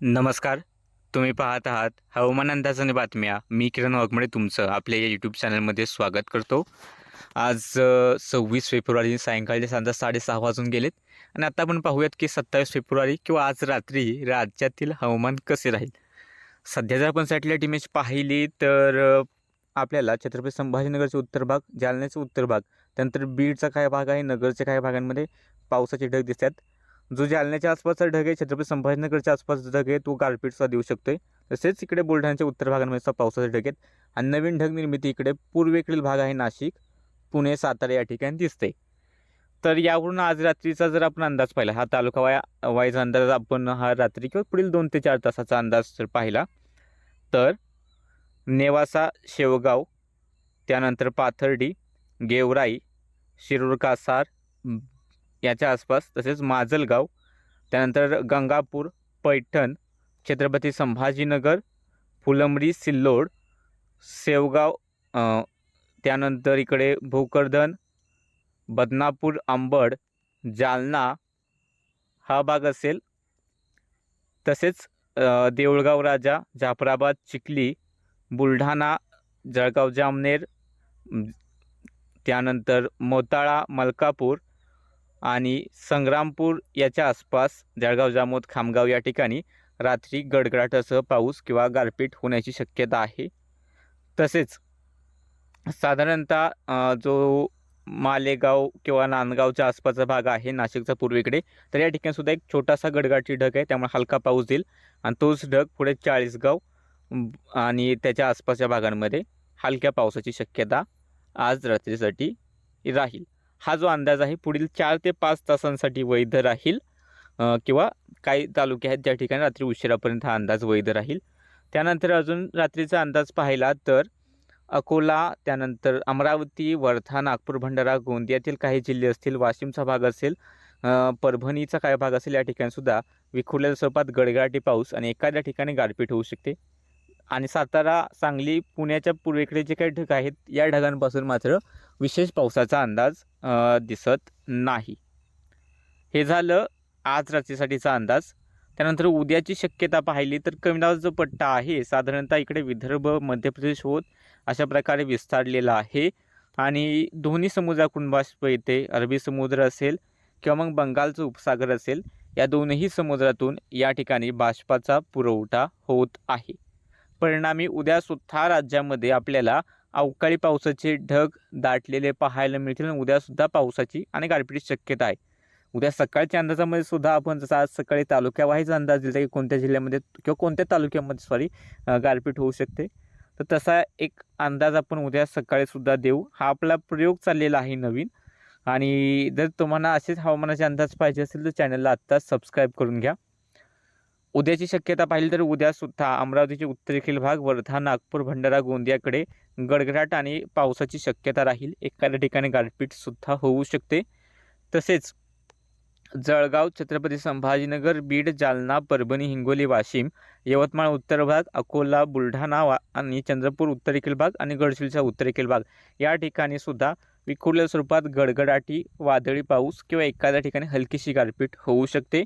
नमस्कार. तुम्ही पाहत आहात हवामान अंदाजाने बातम्या. मी किरण वाघमडे तुमचं आपल्या या यूट्यूब चॅनलमध्ये स्वागत करतो. आज सव्वीस फेब्रुवारी सायंकाळचे साधा साडेसहा वाजून गेलेत. आणि आता आपण पाहूयात की सत्तावीस फेब्रुवारी किंवा आज रात्री राज्यातील हवामान कसे राहील? सध्या जर आपण सॅटेलाईट इमेज पाहिली तर आपल्याला छत्रपती संभाजीनगरचे उत्तर भाग जालन्याचा उत्तर भाग त्यानंतर बीडचा काही भाग आहे नगरच्या काही भागांमध्ये पावसाचे ढग दिसतात. जो जालन्याच्या आसपासचा ढग आहे छत्रपती संभाजीनगरच्या आसपासचा ढग आहे तो गारपीटचा देऊ शकतोय. तसेच इकडे बुलढाण्याच्या उत्तर भागांमध्ये पावसाचे ढग आहेत. आणि नवीन ढग निर्मिती इकडे पूर्वेकडील भाग आहे नाशिक पुणे सातारा या ठिकाणी दिसते तर यावरून आज रात्रीचा जर आपण अंदाज पाहिला हा तालुका वाय वाईज अंदाज आपण हा रात्री किंवा पुढील दोन ते चार तासाचा अंदाज जर पाहिला तर नेवासा शेवगाव त्यानंतर पाथर्डी गेवराई शिरूर कासार याच्या आसपास तसेच माजलगाव त्यानंतर गंगापूर पैठण छत्रपती संभाजीनगर फुलंबरी सिल्लोड सेवगाव त्यानंतर इकडे भोकरदन बदनापूर आंबड जालना हा भाग असेल. तसेच देऊळगाव राजा जाफराबाद चिखली बुलढाणा जळगाव जामनेर त्यानंतर मोताळा मलकापूर आणि संग्रामपूर याच्या आसपास जळगाव जामोद खामगाव या ठिकाणी रात्री गडगडाटासह पाऊस किंवा गारपीट होण्याची शक्यता आहे. तसेच साधारणतः जो मालेगाव किंवा नांदगावच्या आसपासचा भाग आहे नाशिकचा पूर्वेकडे तर या ठिकाणीसुद्धा एक छोटासा गडगाटी ढग आहे. त्यामुळे हलका पाऊस देईल आणि तोच ढग पुढे चाळीसगाव आणि त्याच्या आसपासच्या भागांमध्ये हलक्या पावसाची शक्यता आज रात्रीसाठी राहील. हा जो अंदाज आहे पुढील चार ते पाच तासांसाठी वैध राहील किंवा काही तालुके आहेत ज्या ठिकाणी रात्री उशिरापर्यंत हा अंदाज वैध राहील. त्यानंतर अजून रात्रीचा अंदाज पाहिला तर अकोला त्यानंतर अमरावती वर्धा नागपूर भंडारा गोंदियातील काही जिल्हे असतील वाशिमचा भाग असेल परभणीचा काही भाग असेल या ठिकाणीसुद्धा विखुरलेल्या स्वरूपात गडगडाटी पाऊस आणि एखाद्या ठिकाणी गारपीट होऊ शकते. आणि सातारा सांगली पुण्याच्या पूर्वेकडे जे काही ढग आहेत या ढगांपासून मात्र विशेष पावसाचा अंदाज दिसत नाही. हे झालं आज रात्रीसाठीचा अंदाज. त्यानंतर उद्याची शक्यता पाहिली तर कमी जो पट्टा आहे साधारणतः इकडे विदर्भ मध्य प्रदेश होत अशा प्रकारे विस्तारलेला आहे. आणि दोन्ही समुद्राकडून बाष्प येते अरबी समुद्र असेल किंवा मग बंगालचं उपसागर असेल या दोनही समुद्रातून या ठिकाणी बाष्पाचा पुरवठा होत आहे. परिणामी उद्यासुद्धा राज्यामध्ये आपल्याला अवकाळी पावसाचे ढग दाटलेले पाहायला मिळतील आणि उद्यासुद्धा पावसाची आणि गारपिटीची शक्यता आहे. उद्या सकाळच्या अंदाजामध्ये सुद्धा आपण जसं आज सकाळी तालुक्यावाईज अंदाज दिला की कोणत्या जिल्ह्यामध्ये किंवा कोणत्या तालुक्यामध्ये सॉरी गारपीट होऊ शकते. तर तसा एक अंदाज आपण उद्या सकाळीसुद्धा देऊ. हा आपला प्रयोग चाललेला आहे नवीन. आणि जर तुम्हाला असेच हवामानाचे अंदाज पाहिजे असेल तर चॅनलला आत्ताच सबस्क्राईब करून घ्या. उद्याची शक्यता पाहिली तर उद्यासुद्धा अमरावतीचे उत्तरेखील भाग वर्धा नागपूर भंडारा गोंदियाकडे गडगडाट आणि पावसाची शक्यता राहील. एखाद्या ठिकाणी गारपीटसुद्धा होऊ शकते. तसेच जळगाव छत्रपती संभाजीनगर बीड जालना परभणी हिंगोली वाशिम यवतमाळ उत्तर भाग अकोला बुलढाणा वा आणि चंद्रपूर उत्तरेखील भाग आणि गडचिरोलीचा उत्तरेखील भाग. या ठिकाणी सुद्धा विखुरलेल्या स्वरूपात गडगडाटी वादळी पाऊस किंवा एखाद्या ठिकाणी हलकीशी गारपीट होऊ शकते.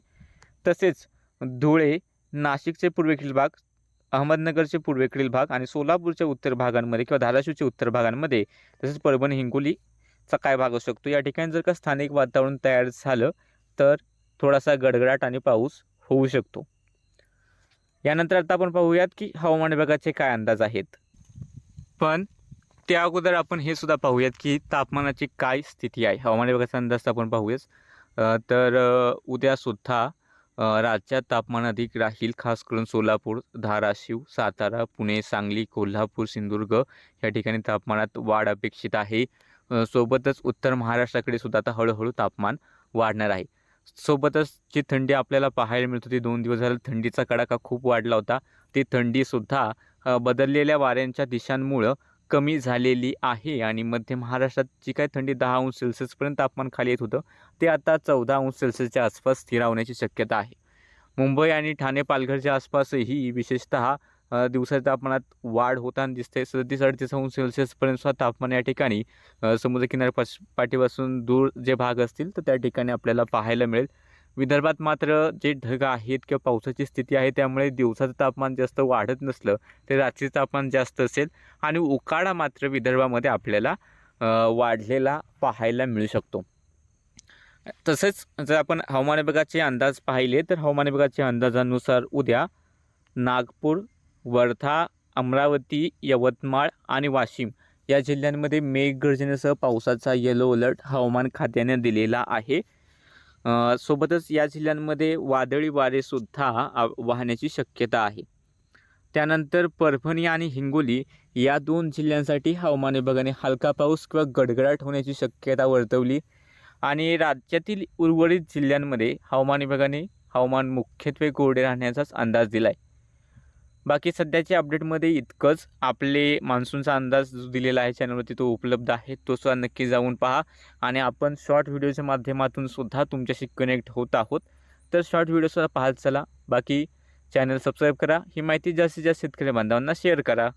तसेच धुळे नाशिकचे पूर्वेकडील भाग अहमदनगरचे पूर्वेकडील भाग आणि सोलापूरच्या उत्तर भागांमध्ये किंवा धाराशिवच्या उत्तर भागांमध्ये तसेच परभणी हिंगोलीचा काय भाग असू शकतो? या ठिकाणी जर का स्थानिक वातावरण तयार झालं तर थोडासा गडगडाट आणि पाऊस होऊ शकतो. यानंतर आता आपण पाहूयात की हवामान विभागाचे काय अंदाज आहेत. पण त्या अगोदर आपण हे सुद्धा पाहूयात की तापमानाची काय स्थिती आहे. हवामान विभागाचा अंदाज आपण पाहूयाच. तर उद्यासुद्धा राज्यात तापमान अधिक राहील खास करून सोलापूर धाराशिव सातारा पुणे सांगली कोल्हापूर सिंधुदुर्ग या ठिकाणी तापमानात वाढ अपेक्षित आहे. सोबतच उत्तर महाराष्ट्राकडे सुद्धा आता हळूहळू तापमान वाढणार आहे. सोबतच जी थंडी आपल्याला पाहायला मिळत होती दोन दिवस झाले थंडीचा कडाका खूप वाढला होता. ती थंडीसुद्धा बदललेल्या वाऱ्यांच्या दिशांमुळं कमी झालेली आहे आणि मध्य महाराष्ट्रात जी काय थंडी दहा अंश सेल्सिअसपर्यंत तापमान खाली येत होतं ते आता चौदा अंश सेल्सिअसच्या आसपास स्थिरावण्याची शक्यता आहे. मुंबई आणि ठाणे पालघरच्या आसपासही विशेषतः दिवसाच्या तापमानात वाढ होताना दिसते. सदतीस अडतीस अंश सेल्सिअसपर्यंत सुद्धा तापमान या ठिकाणी अ, समुद्रकिनाऱ्यापास पाठीपासून दूर जे भाग असतील तर त्या ठिकाणी आपल्याला पाहायला मिळेल. विदर्भात मात्र जे ढग आहेत किंवा पावसाची स्थिती आहे त्यामुळे दिवसाचं तापमान जास्त वाढत नसलं तर रात्रीचं तापमान जास्त असेल आणि उकाडा मात्र विदर्भामध्ये आपल्याला वाढलेला पाहायला मिळू शकतो. तसेच जर आपण हवामान विभागाचे अंदाज पाहिले तर हवामान विभागाच्या अंदाजानुसार उद्या नागपूर वर्धा अमरावती यवतमाळ आणि वाशिम या जिल्ह्यांमध्ये मेघगर्जनेसह पावसाचा येलो अलर्ट हवामान खात्याने दिलेला आहे. सोबतच या जिल्ह्यांमध्ये वादळी वारेसुद्धा वाहण्याची शक्यता आहे. त्यानंतर परभणी आणि हिंगोली या दोन जिल्ह्यांसाठी हवामान विभागाने हलका पाऊस किंवा गडगडाट होण्याची शक्यता वर्तवली आणि राज्यातील उर्वरित जिल्ह्यांमध्ये हवामान विभागाने हवामान मुख्यत्वे कोरडे राहण्याचाच अंदाज दिला आहे बाकी सध्याच्या अपडेटमध्ये इतकंच. आपले मान्सूनचा अंदाज जो दिलेला आहे चॅनलवरती तो उपलब्ध आहे. तो सुद्धा नक्की जाऊन पहा. आणि आपण शॉर्ट व्हिडिओच्या माध्यमातून सुद्धा तुमच्याशी कनेक्ट होत आहोत. तर शॉर्ट व्हिडिओसुद्धा पाहत चला. बाकी चॅनल सबस्क्राईब करा. ही माहिती जास्तीत जास्त शेतकरी बांधवांना शेअर करा.